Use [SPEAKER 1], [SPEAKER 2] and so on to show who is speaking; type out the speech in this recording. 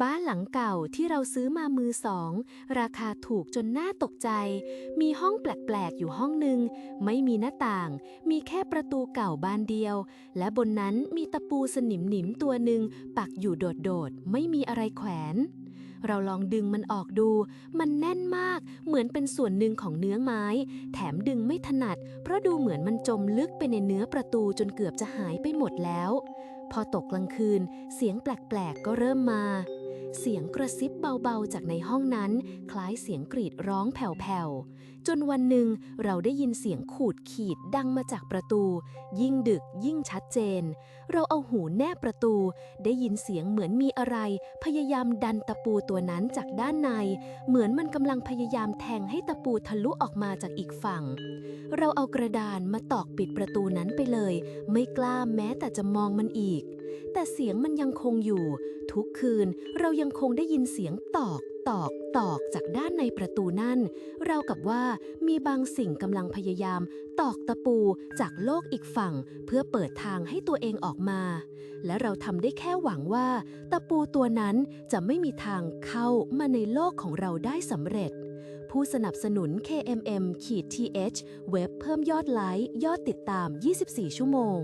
[SPEAKER 1] บ้านหลังเก่าที่เราซื้อมามือสอง ราคาถูกจนน่าตกใจ มีห้องแปลก ๆ อยู่ห้องหนึ่งไม่มีหน้าต่าง มีแค่ประตูเก่าบานเดียว และบนนั้นมีตะปูสนิมหนิมๆตัวหนึ่งปักอยู่โดด ๆ ไม่มีอะไรแขวน เราลองดึงมันออกดู มันแน่นมาก เหมือนเป็นส่วนหนึ่งของเนื้อไม้ แถมดึงไม่ถนัด เพราะดูเหมือนมันจมลึกไปในเนื้อประตูจนเกือบจะหายไปหมดแล้ว พอตกกลางคืน เสียงแปลก ๆ ก็เริ่มมา เสียงกระซิบเบาๆจากในห้องนั้น คล้ายเสียงกรีดร้องแผ่วๆ จนวันหนึ่งเราได้ยินเสียงขูดขีดดังมาจากประตู ยิ่งดึกยิ่งชัดเจน เราเอาหูแนบประตู ได้ยินเสียงเหมือนมีอะไร พยายามดันตะปูตัวนั้นจากด้านใน เหมือนมันกำลังพยายามแทงให้ตะปูทะลุออกมาจากอีกฝั่ง เราเอากระดานมาตอกปิดประตูนั้นไปเลย ไม่กล้าแม้แต่จะมองมันอีก แต่เสียงมันยังคงอยู่ ทุกคืนเรายังคงได้ยินเสียงตอกตอกตอกจากด้านในประตูนั่น เรากับว่ามีบางสิ่งกำลังพยายาม ตอกตะปูจากโลกอีกฝั่ง เพื่อเปิดทางให้ตัวเองออกมา และเราทำได้แค่หวังว่า ตะปูตัวนั้นจะไม่มีทางเข้ามาในโลกของเราได้สำเร็จ ผู้สนับสนุน KMM ขีด th เว็บเพิ่มยอดไลค์ ยอดติดตาม 24 ชั่วโมง